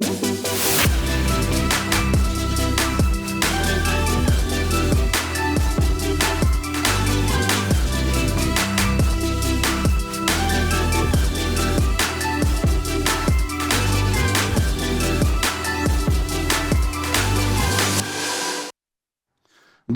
thank you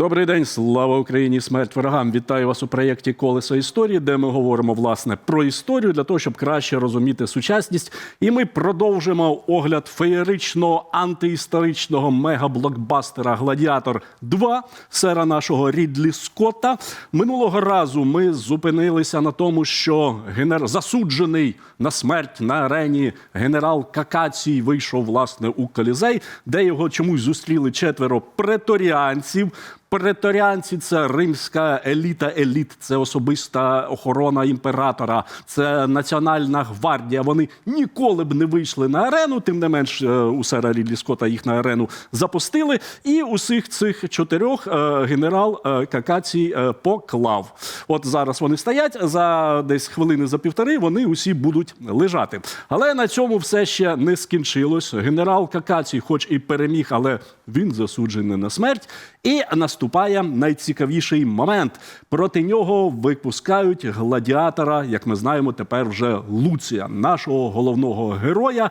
Добрий день, слава Україні! Смерть ворогам! Вітаю вас у проєкті Колесо історії, де ми говоримо власне про історію для того, щоб краще розуміти сучасність. І ми продовжимо огляд феєричного антиісторичного мегаблокбастера Гладіатор 2 сера нашого Рідлі Скотта. Минулого разу ми зупинилися на тому, що генер... засуджений на смерть на арені генерал Какацій вийшов власне у Колізей, де його чомусь зустріли четверо преторіанців. Преторіанці це римська еліта еліт, це особиста охорона імператора, це національна гвардія. Вони ніколи б не вийшли на арену. Тим не менш, е, у сера Рідлі Скотта їх на арену запустили. І усіх цих чотирьох е, генерал е, Какацій поклав. От зараз вони стоять за десь хвилини за півтори. Вони усі будуть лежати. Але на цьому все ще не скінчилось. Генерал Какацій, хоч і переміг, але він засуджений на смерть. І наступає найцікавіший момент. Проти нього випускають гладіатора, як ми знаємо, тепер вже Луція, нашого головного героя,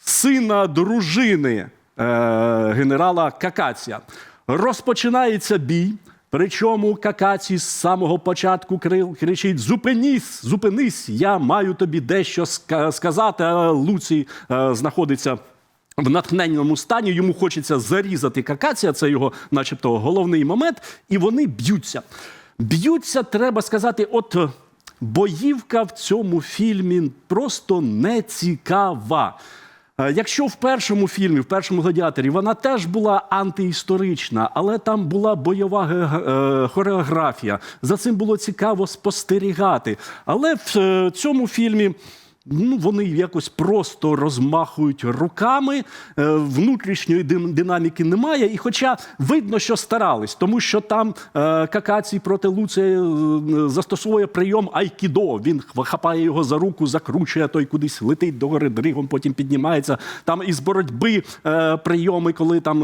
сина дружини е, генерала Какація. Розпочинається бій. Причому Какаці з самого початку кри- кричить: Зупинись, зупинись, я маю тобі дещо сказати. А Луцій е, знаходиться в натхненному стані. Йому хочеться зарізати какація, це його, начебто, головний момент, і вони б'ються. Б'ються, треба сказати, от. е, Боївка в цьому фільмі просто не цікава. Е, Якщо в першому фільмі, в першому гладіаторі, вона теж була антиісторична, але там була бойова е, хореографія. За цим було цікаво спостерігати. Але в цьому фільмі. Ну, вони якось просто розмахують руками, е, внутрішньої динаміки немає. І хоча видно, що старались, тому що там е, Какацій проти Луція е, застосовує прийом айкідо. Він хапає його за руку, закручує, той кудись летить догори дригом, потім піднімається. Там із боротьби прийоми, коли там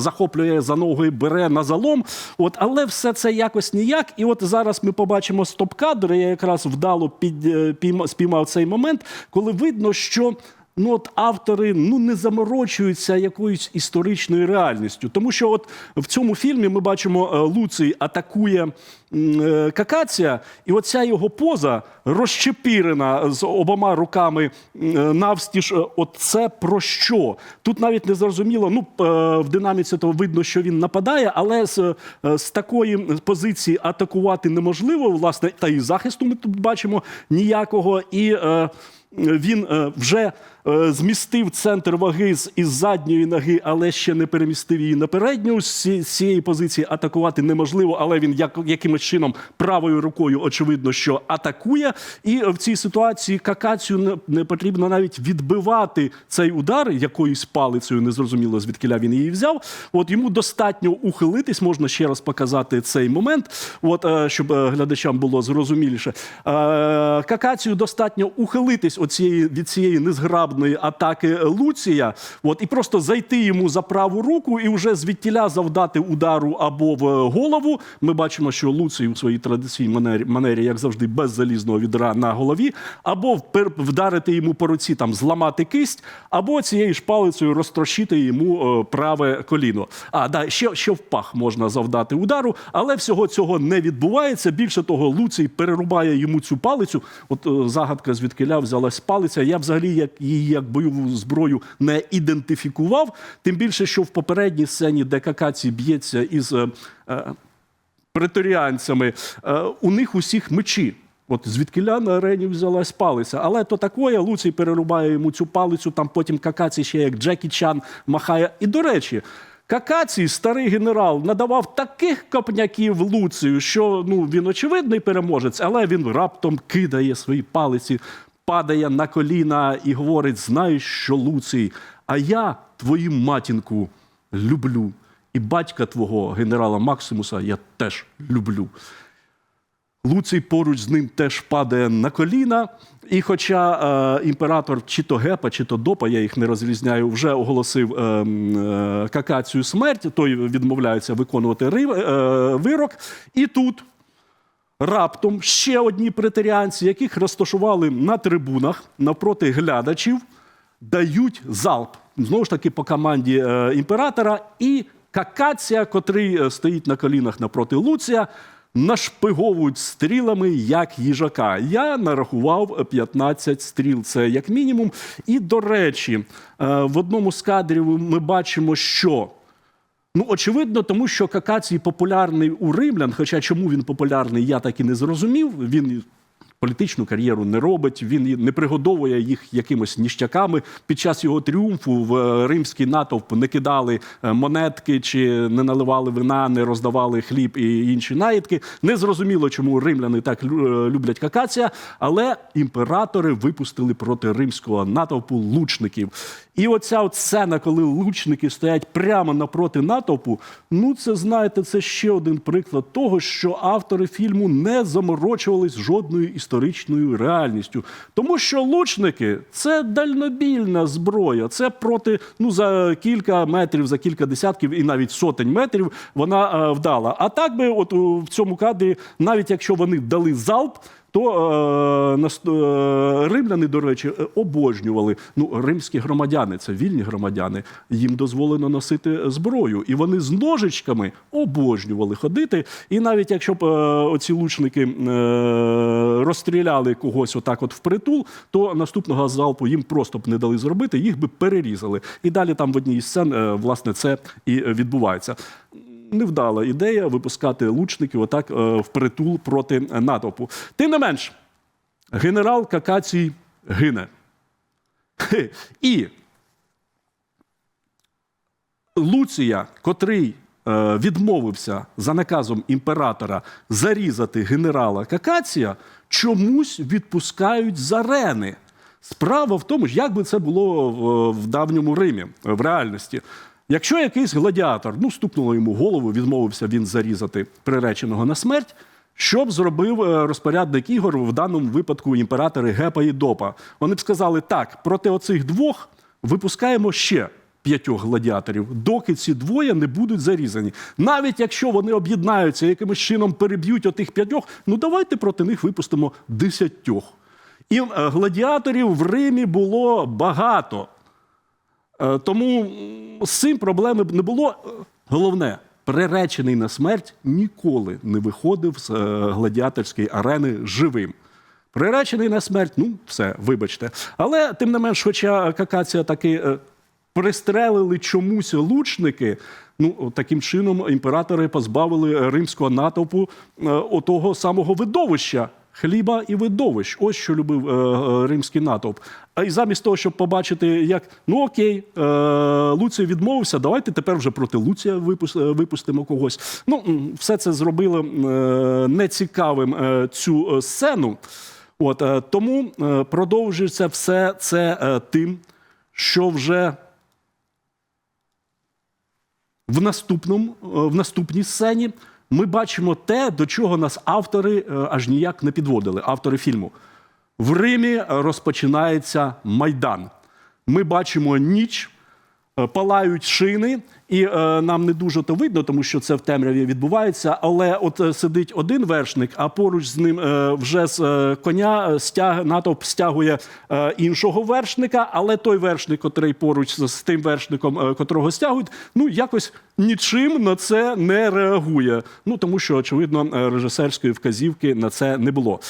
захоплює за ноги, бере на залом. От, але все це якось ніяк. І от зараз ми побачимо стоп-кадр. Я якраз вдало під, е, пійма- спіймав цей момент, коли видно, що. Ну, от автори ну не заморочуються якоюсь історичною реальністю, тому що от в цьому фільмі ми бачимо е, Луций атакує е, Какація, і оця його поза розчепірена з обома руками е, навстіж. От це про що? Тут навіть не зрозуміло. Ну в динаміці то видно, що він нападає, але з, з такої позиції атакувати неможливо. Власне, та і захисту ми тут бачимо ніякого. І він вже змістив центр ваги із задньої ноги, але ще не перемістив її на передню. З цієї позиції атакувати неможливо, але він як, якимось чином правою рукою, очевидно, що атакує. І в цій ситуації какацію не, потрібно навіть відбивати цей удар якоюсь палицею, незрозуміло звідкиля він її взяв. От йому достатньо ухилитись, можна ще раз показати цей момент, от, е, щоб е, глядачам було зрозуміліше. Е, Какацію достатньо ухилитись від цієї незграбної атаки Луція, от, і просто зайти йому за праву руку і вже звідтіля завдати удару або в голову. Ми бачимо, що Луцій у своїй традиційній манері, манері, як завжди, без залізного відра на голові, або вдарити йому по руці, там, зламати кисть, або цією ж палицею розтрощити йому е, праве коліно. А, да, ще, ще в пах можна завдати удару, але всього цього не відбувається. Більше того, Луцій перерубає йому цю палицю. От е, загадка звідкиля взялась палиця. Я взагалі як її як бойову зброю не ідентифікував. Тим більше, що в попередній сцені, де Какаці б'ється із е, е, преторіанцями, е, у них усіх мечі. От звідкиля на арені взялась палиця. Але то такое, Луцій перерубає йому цю палицю, там потім Какаці ще як Джекі Чан махає. І до речі, Какацій, старий генерал, надавав таких копняків Луцію, що ну, він очевидний переможець, але він раптом кидає свої палиці, падає на коліна і говорить: знаєш що, Луцій, а я твою матінку люблю. І батька твого генерала Максимуса я теж люблю. Луцій поруч з ним теж падає на коліна. І хоча е, імператор чи то Гепа, чи то Допа, я їх не розрізняю, вже оголосив е, е, какацію смерть, той відмовляється виконувати ри- е, вирок. І тут раптом ще одні претеріанці, яких розташували на трибунах навпроти глядачів, дають залп. Знову ж таки, по команді е, імператора. І какація, котрий е, стоїть на колінах напроти Луція, нашпиговують стрілами як їжака. Я нарахував 15 стріл. Це як мінімум. І до речі, е, в одному з кадрів ми бачимо, що. Ну, очевидно, тому що Какацій популярний у римлян. Хоча чому він популярний, я так і не зрозумів. Він політичну кар'єру не робить, він не пригодовує їх якимось ніщаками. Під час його тріумфу в е, римський натовп не кидали е, монетки чи не наливали вина, не роздавали хліб і інші наїдки. Не зрозуміло, чому римляни так е, люблять Какація, але імператори випустили проти римського натовпу лучників. І оця от сцена, коли лучники стоять прямо напроти натовпу, ну це знаєте, це ще один приклад того, що автори фільму не заморочувались жодною історичною реальністю. Тому що лучники це дальнобільна зброя. Це проти ну за кілька метрів, за кілька десятків і навіть сотень метрів вона е, вдала. А так би, от в цьому кадрі, навіть якщо вони дали залп. То е, е, римляни, до речі, е, обожнювали. Ну, римські громадяни, це вільні громадяни. Їм дозволено носити зброю, і вони з ножичками обожнювали ходити. І навіть якщо б е, оці лучники е, розстріляли когось отак, от впритул, то наступного залпу їм просто б не дали зробити, їх би перерізали. І далі там в одній із сцен, е, власне, це і відбувається невдала ідея випускати лучників отак е, впритул проти натовпу. Тим не менш, генерал Какацій гине. І Луція, котрий е, відмовився за наказом імператора зарізати генерала Какація, чомусь відпускають з арени. Справа в тому, як би це було в, в давньому Римі, в реальності. Якщо якийсь гладіатор ну, стукнуло йому голову, відмовився він зарізати приреченого на смерть, що б зробив е, розпорядник ігор в даному випадку імператори Гепа і Допа? Вони б сказали: так, проти оцих двох випускаємо ще п'ятьох гладіаторів, доки ці двоє не будуть зарізані. Навіть якщо вони об'єднаються, якимось чином переб'ють отих п'ятьох, ну давайте проти них випустимо десятьох. І е, гладіаторів в Римі було багато. Е, Тому з цим проблеми б не було. Головне, приречений на смерть ніколи не виходив з е, гладіаторської арени живим. Приречений на смерть, ну все, вибачте. Але тим не менш, хоча какація таки е, пристрелили чомусь лучники, ну таким чином імператори позбавили римського натовпу отого самого видовища. Хліба і видовищ. Ось що любив е, е, римський натовп. А і замість того, щоб побачити, як ну окей, е, Луцій відмовився, давайте тепер вже проти Луція е, випустимо когось. Ну, все це зробило е, нецікавим е, цю е, сцену. От е, тому е, продовжується все це е, тим, що вже в наступному, в наступній сцені ми бачимо те, до чого нас автори е, аж ніяк не підводили, автори фільму. В Римі розпочинається майдан. Ми бачимо ніч, е, палають шини, і е, нам не дуже то видно, тому що це в темряві відбувається. Але от е, сидить один вершник, а поруч з ним е, вже з е, коня е, стяг, натовп стягує е, іншого вершника. Але той вершник, котрий поруч з, тим вершником, е, котрого стягують, ну якось нічим на це не реагує. Ну тому що, очевидно, е, режисерської вказівки на це не було.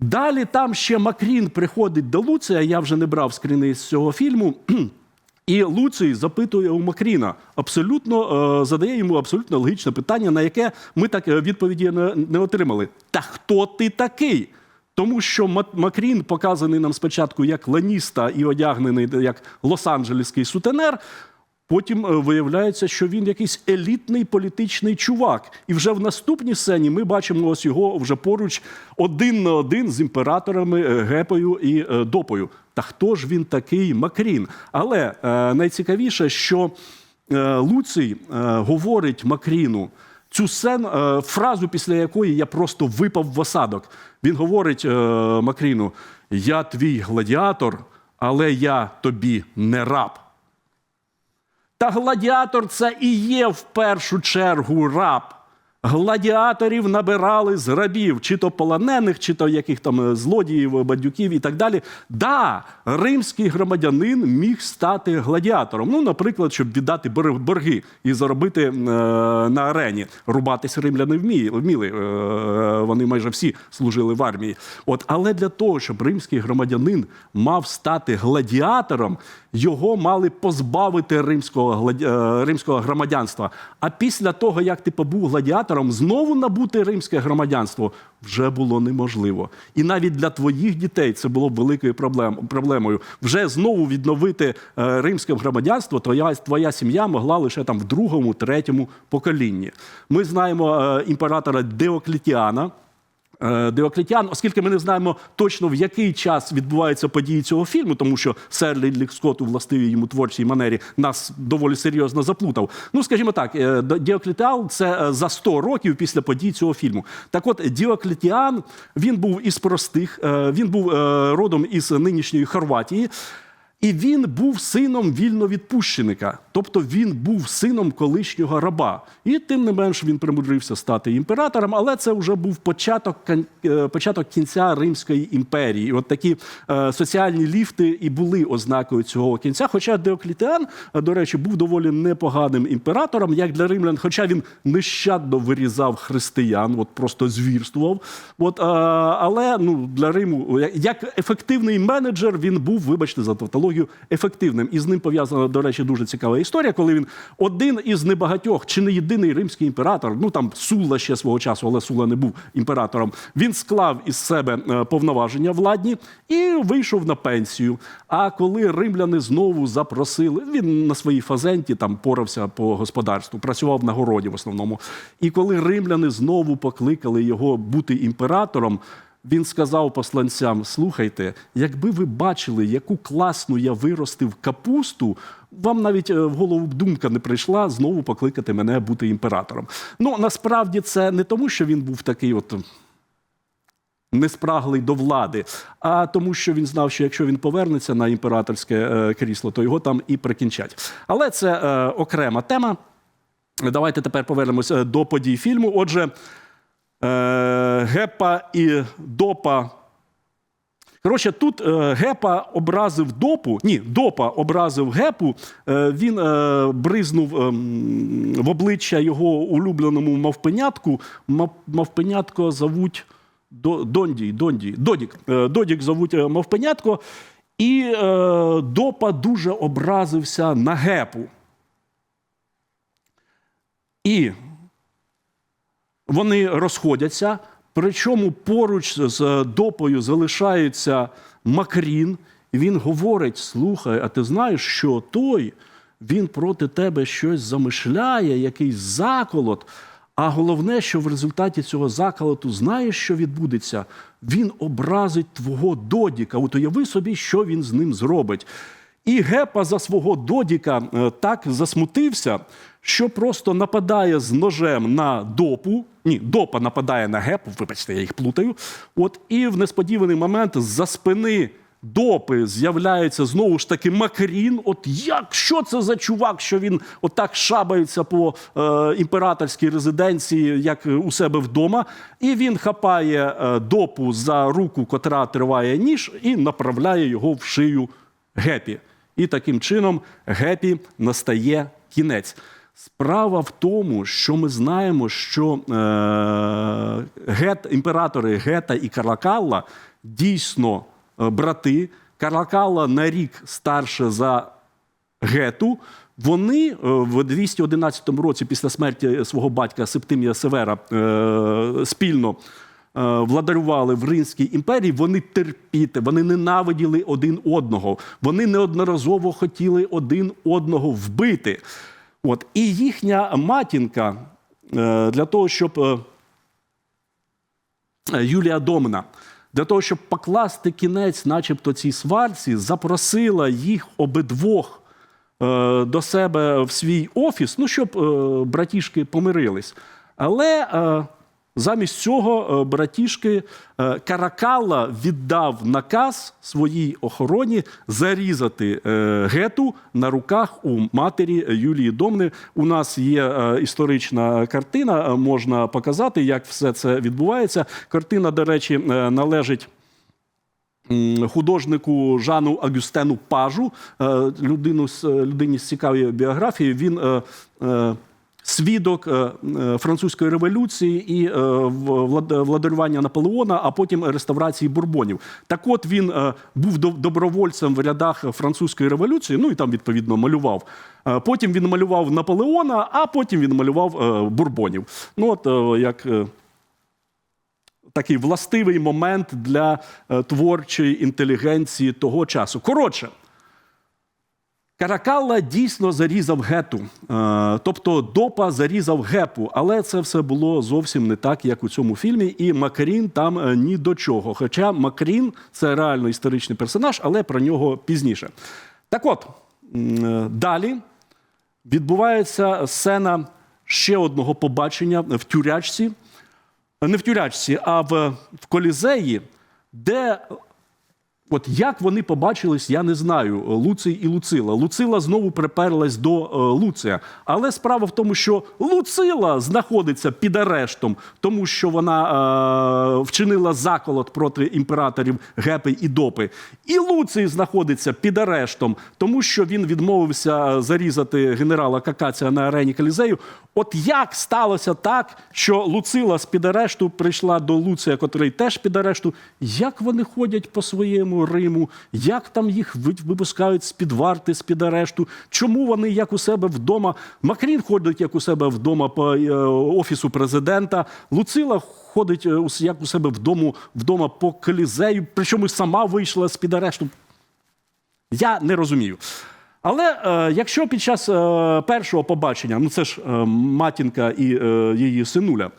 Далі там ще Макрін приходить до Луція. Я вже не брав скріни з цього фільму. І Луцій запитує у Макріна, абсолютно е, задає йому абсолютно логічне питання, на яке ми так е, відповіді не, отримали. Та хто ти такий? Тому що Ма- Макрін показаний нам спочатку як ланіста і одягнений як лос-анджелеський сутенер. Потім е, виявляється, що він якийсь елітний політичний чувак. І вже в наступній сцені ми бачимо ось його вже поруч один на один з імператорами е, Гепою і е, Допою. Та хто ж він такий Макрін? Але найцікавіше, що Луцій говорить Макріну цю сцен, е, фразу, після якої я просто випав в осадок. Він говорить Макріну: Я твій гладіатор, але я тобі не раб. Та гладіатор це і є в першу чергу раб. Гладіаторів набирали з рабів, чи то полонених, чи то яких там е, злодіїв, бандюків і так далі. Да, римський громадянин міг стати гладіатором. Ну, наприклад, щоб віддати борги і заробити е, на арені. Рубатись римляни вміли. вміли. Е, вони майже всі служили в армії. От, але для того, щоб римський громадянин мав стати гладіатором, його мали позбавити римського, е, римського громадянства. А після того, як ти побув гладіатором, знову набути римське громадянство вже було неможливо. І навіть для твоїх дітей це було б великою проблемою. Вже знову відновити е, римське громадянство, твоя, твоя сім'я могла лише там в другому, третьому поколінні. Ми знаємо е, імператора Деоклетіана. Е, оскільки ми не знаємо точно в який час відбуваються події цього фільму, тому що сер Лідлік Скотт у властивій йому творчій манері нас доволі серйозно заплутав. Ну, скажімо так, е, Діоклетіан це е, за 100 років після подій цього фільму. Так от, Діоклетіан, він був із простих, він був родом із нинішньої Хорватії. І він був сином вільновідпущеника, тобто він був сином колишнього раба. І тим не менш він примудрився стати імператором, але це вже був початок, е, початок кінця Римської імперії. От такі е, соціальні ліфти і були ознакою цього кінця. Хоча Деоклітіан, е, до речі, був доволі непоганим імператором, як для римлян, хоча він нещадно вирізав християн, от просто звірствував. От, е, але ну, для Риму, як ефективний менеджер, він був, вибачте за тавтологію, ефективним. І з ним пов'язана, до речі, дуже цікава історія, коли він один із небагатьох, чи не єдиний римський імператор, ну там Сула ще свого часу, але Сула не був імператором. Він склав із себе е, повноваження владні і вийшов на пенсію. А коли римляни знову запросили, він на своїй фазенті там порався по господарству, працював на городі в основному. І коли римляни знову покликали його бути імператором. Він сказав посланцям: слухайте, якби ви бачили, яку класну я виростив капусту, вам навіть е, в голову думка не прийшла знову покликати мене бути імператором. Ну насправді це не тому, що він був такий, от неспраглий до влади, а тому, що він знав, що якщо він повернеться на імператорське е, крісло, то його там і прикінчать. Але це е, окрема тема. Давайте тепер повернемося до подій фільму. Отже, Гепа і Допа. Коротше, тут е, Гепа образив допу. Ні, допа образив гепу. Е, він е, бризнув ем, в обличчя його улюбленому мавпенятку. Мавпенятко зовуть Дондій, Дондій, Додік. Е, Додік зовуть е, мавпенятко. І е, допа дуже образився на гепу. І вони розходяться. Причому поруч з допою залишається Макрін. І він говорить: слухай, а ти знаєш, що той він проти тебе щось замишляє, якийсь заколот. А головне, що в результаті цього заколоту знаєш, що відбудеться? Він образить твого додіка. От уяви собі, що він з ним зробить. І Гепа за свого додіка е, так засмутився, що просто нападає з ножем на допу. Ні, допа нападає на гепу, вибачте, я їх плутаю. От і в несподіваний момент з-за спини допи з'являється знову ж таки Макрін. От як що це за чувак, що він отак шабається по е, імператорській резиденції, як у себе вдома, і він хапає е, допу за руку, котра триває ніж, і направляє його в шию гепі. І таким чином гепі настає кінець. Справа в тому, що ми знаємо, що е, гет, імператори Гета і Каракалла дійсно е, брати. Каракалла на рік старше за Гету. Вони е, в 211 році, після смерті свого батька Септимія Севера, е, спільно е, владарювали в Римській імперії. Вони терпіти, вони ненавиділи один одного. Вони неодноразово хотіли один одного вбити. От і їхня матінка е, для того, щоб е, Юлія Домна, для того, щоб покласти кінець, начебто, цій сварці, запросила їх обидвох е, до себе в свій офіс, ну щоб е, братішки помирились. Але е, замість цього е, братішки е, Каракалла віддав наказ своїй охороні зарізати е, гету на руках у матері Юлії Домни. У нас є історична картина, можна показати, як все це відбувається. Картина, до речі, належить. Художнику Жану Агюстену Пажу, людину людині з цікавою біографією. Він свідок е, е, французької революції і е, владарювання Наполеона, а потім реставрації бурбонів. Так от він був добровольцем в рядах французької революції, ну і там відповідно малював. Потім він малював Наполеона, а потім він малював бурбонів. Ну от як. такий властивий момент для творчої інтелігенції того часу. Коротше, Каракалла дійсно зарізав гету, е, тобто допа зарізав гепу, але це все було зовсім не так, як у цьому фільмі. І Макрін там е, ні до чого. Хоча Макрін це реально історичний персонаж, але про нього пізніше. Так от, е, далі відбувається сцена ще одного побачення в тюрячці не в тюрячці, а в, в колізеї, де. От як вони побачились, я не знаю. Луций і Луцила. Луцила знову приперлась до е, Луція. Але справа в тому, що Луцила знаходиться під арештом, тому що вона е, вчинила заколот проти імператорів Гепи і Допи. І Луцій знаходиться під арештом, тому що він відмовився зарізати генерала Какація на арені Колізею. От як сталося так, що Луцила з під арешту прийшла до Луція, котрий теж під арешту? Як вони ходять по своєму Риму? Як там їх випускають з-під варти, з-під арешту? Чому вони як у себе вдома? Макрін ходить як у себе вдома по е, офісу президента. Луцила ходить е, як у себе вдома, вдома по колізею, причому сама вийшла з-під арешту. Я не розумію. Але е, якщо під час е, першого побачення, ну це ж е, матінка і е, її синуля,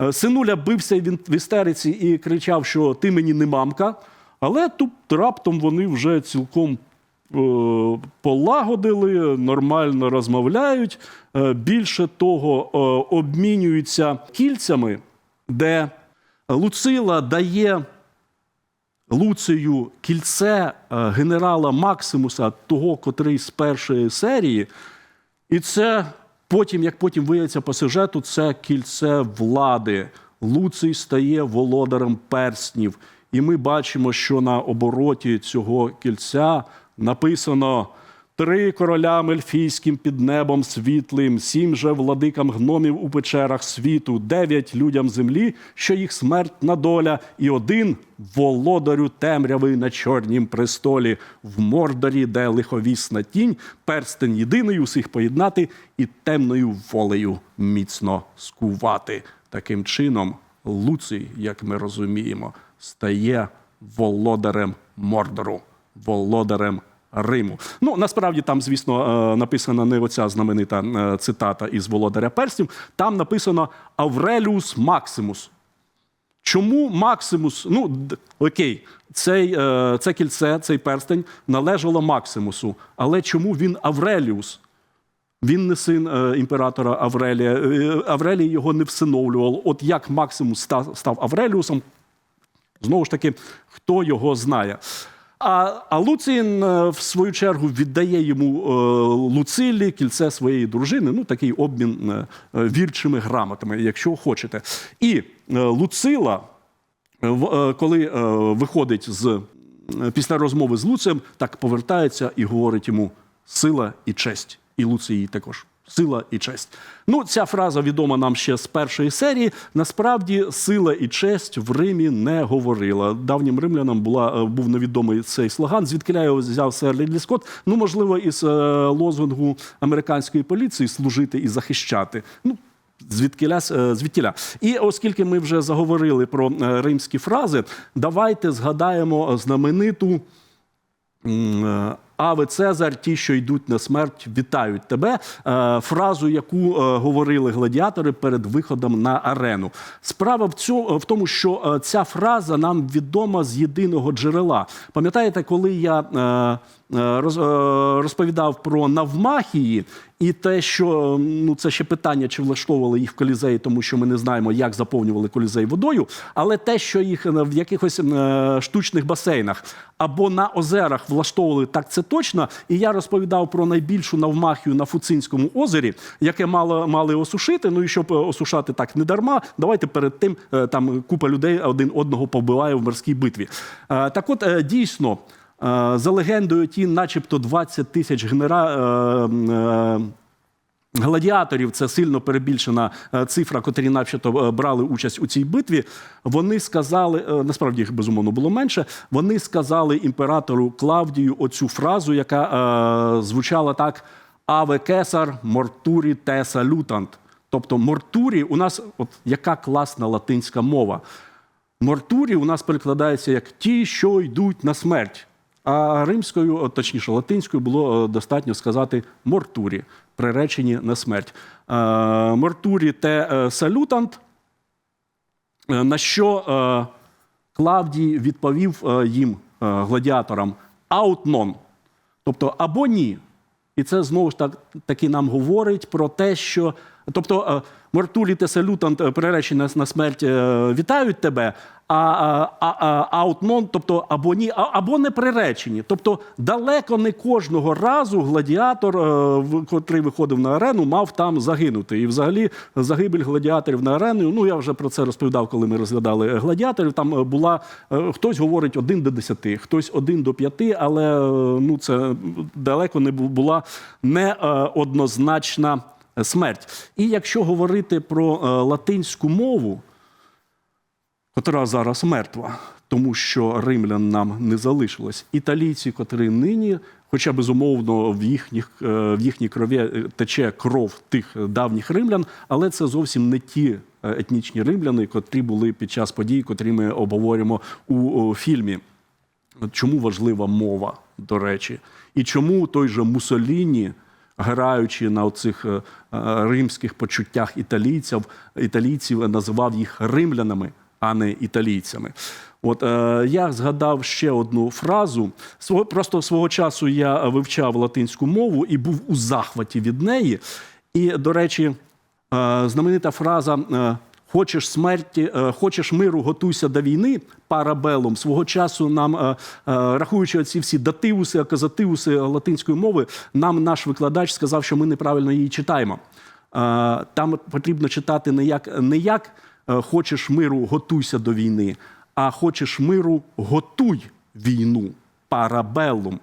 е, синуля бився в істериці і кричав, що ти мені не мамка, але тут раптом вони вже цілком е, полагодили, нормально розмовляють. Е, більше того, е, обмінюються кільцями, де Луцила дає Луцію кільце генерала Максимуса, того, котрий з першої серії. І це потім, як потім виявиться по сюжету, це кільце влади. Луций стає володарем перснів. І ми бачимо, що на обороті цього кільця написано. Три королям ельфійським під небом світлим, сім же владикам гномів у печерах світу, дев'ять людям землі, що їх смертна доля, і один володарю темряви на чорнім престолі, в мордорі, де лиховісна тінь, перстень єдиний усіх поєднати і темною волею міцно скувати. Таким чином, Луций, як ми розуміємо, стає володарем Мордору, володарем Риму. Ну насправді там, звісно, е, написана не оця знаменита е, цитата із Володаря Перстів. Там написано Авреліус Максимус. Чому Максимус? Ну окей, цей, е, це кільце, цей перстень належало Максимусу. Але чому він Авреліус? Він не син імператора Аврелія. Аврелій його не всиновлював. От як Максимус став Авреліусом, Знову ж таки, хто його знає. А, а Луцин, е, в свою чергу, віддає йому е, Луцилі кільце своєї дружини. Ну, такий обмін е, е, вірчими грамотами, якщо хочете. І е, Луцила, е, е, коли е, виходить з, після розмови з Луцием, так повертається і говорить йому сила і честь. І Луцій також. Сила і честь. Ну, ця фраза відома нам ще з першої серії. Насправді, сила і честь в Римі не говорила. Давнім римлянам була, е, був невідомий цей слоган. Звідки його взяв сер Рідлі Скотт? Ну, можливо, із е, лозунгу американської поліції служити і захищати. Ну, Звідкіля, е, звідтіля. І оскільки ми вже заговорили про римські фрази, давайте згадаємо знамениту Аве Цезар, ті, що йдуть на смерть, вітають тебе. Е, Фразу, яку е, говорили гладіатори перед виходом на арену. Справа в цьому в тому, що е, ця фраза нам відома з єдиного джерела. Пам'ятаєте, коли я е, е, розповідав про навмахії і те, що ну це ще питання, чи влаштовували їх в колізеї, тому що ми не знаємо, як заповнювали колізей водою, але те, що їх е, в якихось е, штучних басейнах або на озерах влаштовували, так це точно. І я розповідав про найбільшу навмахію на Фуцинському озері, яке мало мали осушити. Ну і щоб е, осушати так не дарма, давайте перед тим е, там купа людей один одного побиває в морській битві. Е, Так, от е, дійсно. Е, За легендою, ті, начебто, 20 тисяч генера... е, е, гладіаторів, це сильно перебільшена цифра, котрі начебто брали участь у цій битві. Вони сказали, насправді їх безумовно було менше. Вони сказали імператору Клавдію оцю фразу, яка звучала так: Аве кесар мортурі теса лютант. Тобто мортурі у нас, от яка класна латинська мова. Мортурі у нас перекладається як ті, що йдуть на смерть. А римською, точніше, латинською, було е, достатньо сказати мортурі, приречені на смерть. Е, Мортурі те е, салютант, е, на що е, Клавдій відповів е, їм, е, гладіаторам, аутнон. Тобто або ні. І це знову ж так, таки нам говорить про те, що. Тобто, е, Мортулі та салютант е, приречені на, смерть е, вітають тебе, а, а, а, а аутнон, тобто або ні, а- або не приречені. Тобто, далеко не кожного разу гладіатор, котрий виходив на арену, мав там загинути. І взагалі загибель гладіаторів на арену. Ну я вже про це розповідав, коли ми розглядали гладіаторів. Там була хтось говорить один до десяти, хтось один до п'яти, але ну це далеко не бу- була не е, однозначна смерть. І якщо говорити про е, латинську мову, котра зараз мертва, тому що римлян нам не залишилось. Італійці, котрі нині, хоча безумовно в їхніх е, в їхній крові е, тече кров тих давніх римлян, але це зовсім не ті етнічні римляни, котрі були під час подій, котрі ми обговорюємо у фільмі. Чому важлива мова, до речі, і чому той же Мусоліні, граючи на цих римських почуттях італійців, італійців називав їх римлянами, а не італійцями. От е, я згадав ще одну фразу. Свого просто свого часу я вивчав латинську мову і був у захваті від неї. І, до речі, е, знаменита фраза е, Хочеш смерті, е, хочеш миру, готуйся до війни парабелом. Свого часу нам, е, е, рахуючи ці всі дативуси, аказативуси латинської мови, нам наш викладач сказав, що ми неправильно її читаємо. Там потрібно читати не як, не як хочеш миру, готуйся до війни, а хочеш миру, готуй війну парабелом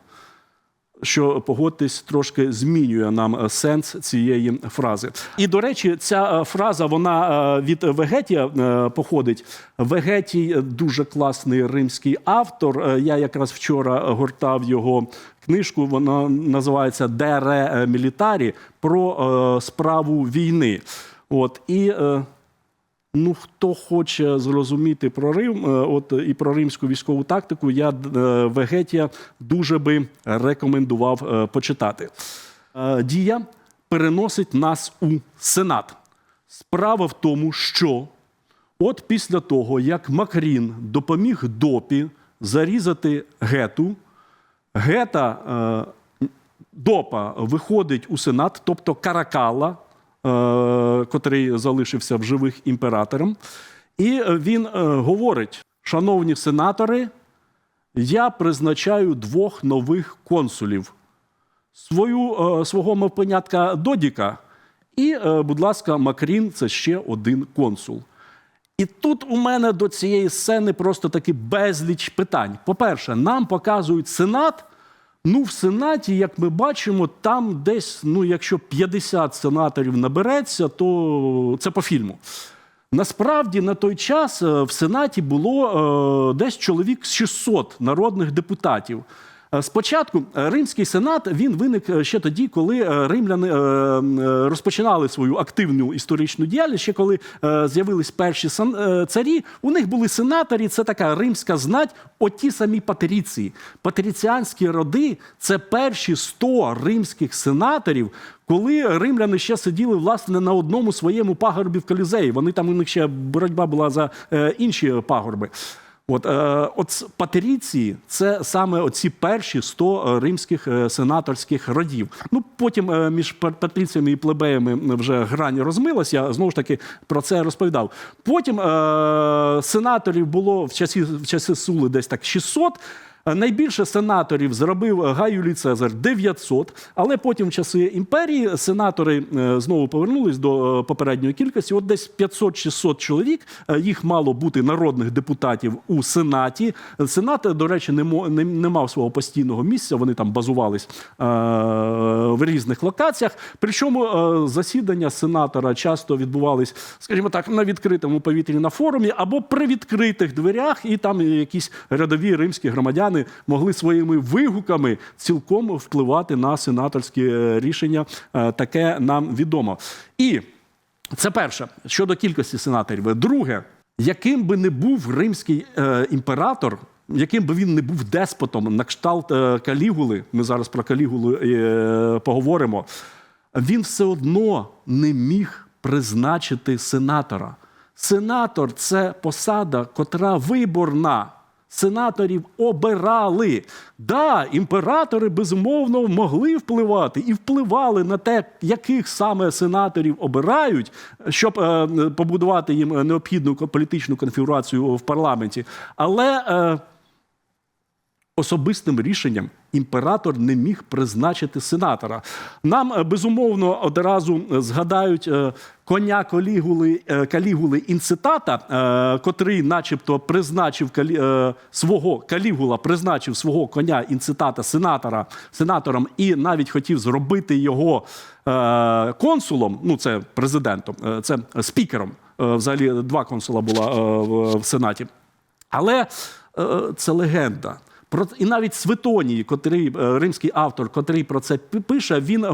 що погодьтесь трошки змінює нам е, сенс цієї фрази. І до речі, ця е, фраза вона е, від Вегетія походить. Вегетій дуже класний римський автор. Я якраз вчора гортав його книжку. Вона називається Де ре мілітарі про справу війни. От і. Ну, хто хоче зрозуміти про Рим, е, от і про римську військову тактику, я е, Вегетія дуже би рекомендував е, почитати. Е, Дія переносить нас у Сенат. Справа в тому, що от після того, як Макрін допоміг допі зарізати гету, гета е, допа виходить у Сенат, тобто Каракала, е, котрий залишився в живих імператором, і він е, говорить: шановні сенатори, я призначаю двох нових консулів. Свою, е, свого мавпенятка Додіка, і, е, будь ласка, Макрін це ще один консул. І тут у мене до цієї сцени просто таки безліч питань. По-перше, нам показують Сенат. Ну, в Сенаті, як ми бачимо, там десь, ну, якщо 50 сенаторів набереться, то це по фільму. Насправді на той час е, в Сенаті було е, десь чоловік 600 народних депутатів. Е, Спочатку е, Римський сенат він виник е, ще тоді, коли римляни розпочинали свою активну історичну діяльність. Ще коли з'явились перші царі, у них були сенаторі. Це така римська знать, оті самі патріції. Патріціанські роди це перші 100 римських сенаторів, коли римляни ще сиділи власне на одному своєму пагорбі в Колізеї. Вони там у них ще боротьба була за інші пагорби. От, е, от патріції це саме оці перші 100 римських е, сенаторських родів. Ну потім е, між патріціями і плебеями вже грань розмилась. Я знову ж таки про це розповідав. Потім е, сенаторів було в часі в часи Сули десь так 600. Е, Найбільше сенаторів зробив Гай Юлій Цезар 900, але потім в часи імперії сенатори е, знову повернулись до е, попередньої кількості. От десь 500-600 чоловік. Їх мало бути народних депутатів у сенаті. Сенат, до речі, не, мав свого постійного місця. Вони там базувались в різних локаціях. Причому засідання сенатора часто відбувались, скажімо так, на відкритому повітрі на форумі або при відкритих дверях, і там якісь рядові римські громадяни могли своїми вигуками цілком впливати на сенаторські е, рішення. Е, Таке нам відомо. І це перше щодо кількості сенаторів. Друге, яким би не був римський е, імператор, яким би він не був деспотом на кшталт е, Калігули, ми зараз про Калігулу поговоримо, він все одно не міг призначити сенатора. Сенатор це посада, котра виборна. Сенаторів обирали. Да, імператори безумовно могли впливати і впливали на те, яких саме сенаторів обирають, щоб е, побудувати їм необхідну політичну конфігурацію в парламенті. Але е, особистим рішенням імператор не міг призначити сенатора. Нам е, безумовно одразу е, згадають е, коня Калігули, Калігули інцитата, котрий, начебто, призначив свого Калігула, призначив свого коня інцитата сенатора сенатором і навіть хотів зробити його консулом. Ну, це президентом, це спікером. Взагалі, два консула була в- сенаті. Але це легенда. Про і навіть Светоній, котрий е, римський автор, котрий про це пи- пише, він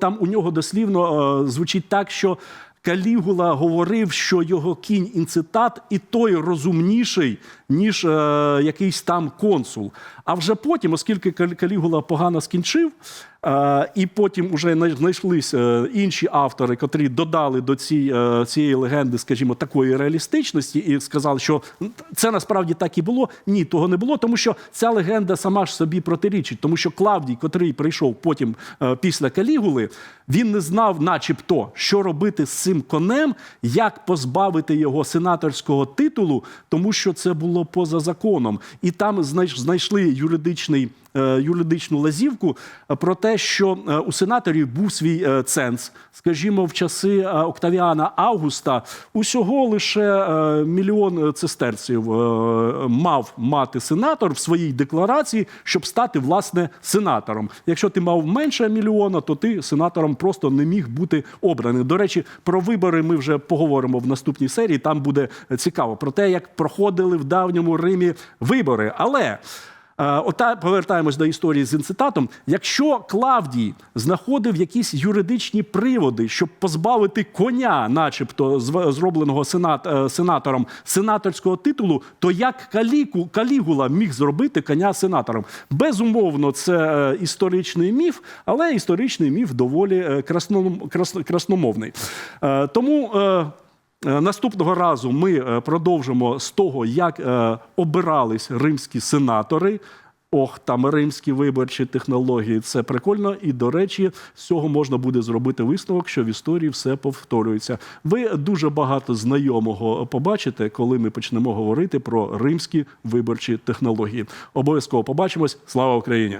там у нього дослівно е, звучить так, що Калігула говорив, що його кінь інцитат і той розумніший, ніж е, якийсь там консул. А вже потім, оскільки Калігула погано скінчив, е, і потім вже най- знайшлись е, інші автори, котрі додали до цієї, е, цієї легенди, скажімо, такої реалістичності, і сказали, що це насправді так і було. Ні, того не було, тому що ця легенда сама ж собі протирічить, тому що Клавдій, котрий прийшов потім е, після Калігули, він не знав, начебто, що робити з цим конем, як позбавити його сенаторського титулу, тому що це було поза законом. І там знайш- знайшли юридичний. Е, Юридичну лазівку е, про те, що е, у сенаторів був свій ценз. Скажімо, в часи Октавіана Августа усього лише мільйон цистерців мав мати сенатор в своїй декларації, щоб стати власне сенатором. Якщо ти мав менше мільйона, то ти сенатором просто не міг бути обраний. До речі, про вибори ми вже поговоримо в наступній серії. Там буде цікаво про те, як проходили в давньому Римі вибори. Але Ота повертаємось до історії з інцитатом. Якщо Клавдій знаходив якісь юридичні приводи, щоб позбавити коня, начебто зробленого сенат, е, сенатором сенаторського титулу, то як Каліку, Калігула міг зробити коня сенатором? Безумовно, це е, історичний міф, але історичний міф доволі е, красномовний. Е, Тому. Е, Наступного разу ми е, продовжимо з того, як е, обирались римські сенатори. Ох, там римські виборчі технології. Це прикольно. І, до речі, з цього можна буде зробити висновок, що в історії все повторюється. Ви дуже багато знайомого побачите, коли ми почнемо говорити про римські виборчі технології. Обов'язково побачимось. Слава Україні!